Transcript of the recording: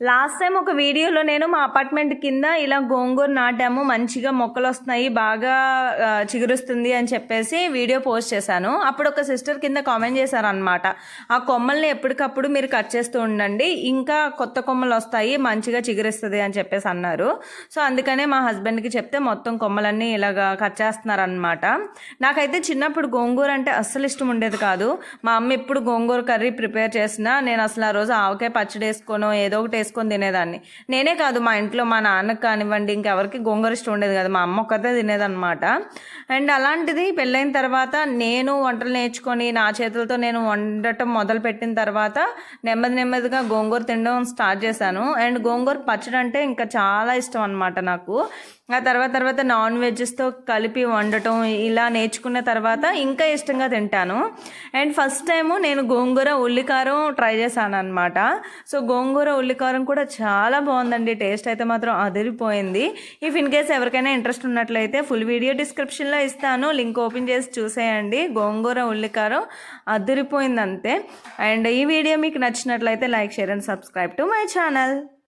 Last time ఒక వీడియోలో నేను మా అపార్ట్మెంట్ కింద ఇలా గోంగూర నాటాము మంచిగా మొక్కలు వస్తున్నాయి బాగా చిగురుస్తుంది అని చెప్పేసి వీడియో పోస్ట్ చేశాను. అప్పుడు ఒక సిస్టర్ కింద కామెంట్ చేశారు అనమాట ఆ కొమ్మల్ని ఎప్పటికప్పుడు మీరు కట్ చేస్తూ ఉండండి. ఇంకా కొత్త కొమ్మలు వస్తాయి మంచిగా చిగురిస్తుంది అని చెప్పేసి అన్నారు. సో అందుకనే మా హస్బెండ్కి చెప్తే మొత్తం కొమ్మలన్నీ ఇలాగా కట్ చేస్తున్నారనమాట నాకైతే చిన్నప్పుడు గోంగూర అంటే అస్సలు ఇష్టం ఉండేది కాదు. మా అమ్మ ఎప్పుడు గోంగూర కర్రీ ప్రిపేర్ చేసినా నేను అసలు ఆ రోజు ఆవకాయ పచ్చడి వేసుకోను ఏదో ఒకటి చేసుకొని తినేదాన్ని. నేనే కాదు మా ఇంట్లో మా నాన్నకు కానివ్వండి ఇంకెవరికి గోంగూర ఇష్టం ఉండేది కదా. మా అమ్మ ఒక్కతే తినేదన్నమాట. అండ్ అలాంటిది పెళ్ళైన తర్వాత నేను వంటలు నేర్చుకొని నా చేతులతో నేను వండటం మొదలు పెట్టిన తర్వాత నెమ్మది నెమ్మదిగా గోంగూర తినడం స్టార్ట్ చేశాను. అండ్ గోంగూర పచ్చడి అంటే ఇంకా చాలా ఇష్టం అనమాట నాకు. ఆ తర్వాత తర్వాత నాన్ వెజ్తో కలిపి వండటం ఇలా నేర్చుకున్న తర్వాత ఇంకా ఇష్టంగా తింటాను. అండ్ ఫస్ట్ టైము నేను గోంగూర ఉల్లికారం ట్రై చేశాను అనమాట సో గోంగూర ఉల్లికారం కూడా చాలా బాగుందండి. టేస్ట్ అయితే మాత్రం అదిరిపోయింది. ఇఫ్ ఇన్ కేస్ ఎవరికైనా ఇంట్రెస్ట్ ఉన్నట్లయితే ఫుల్ వీడియో డిస్క్రిప్షన్లో ఇస్తాను. లింక్ ఓపెన్ చేసి చూసేయండి. గోంగూర ఉల్లికారం అదిరిపోయింది అంతే అండ్ ఈ వీడియో మీకు నచ్చినట్లయితే like share and subscribe to my channel.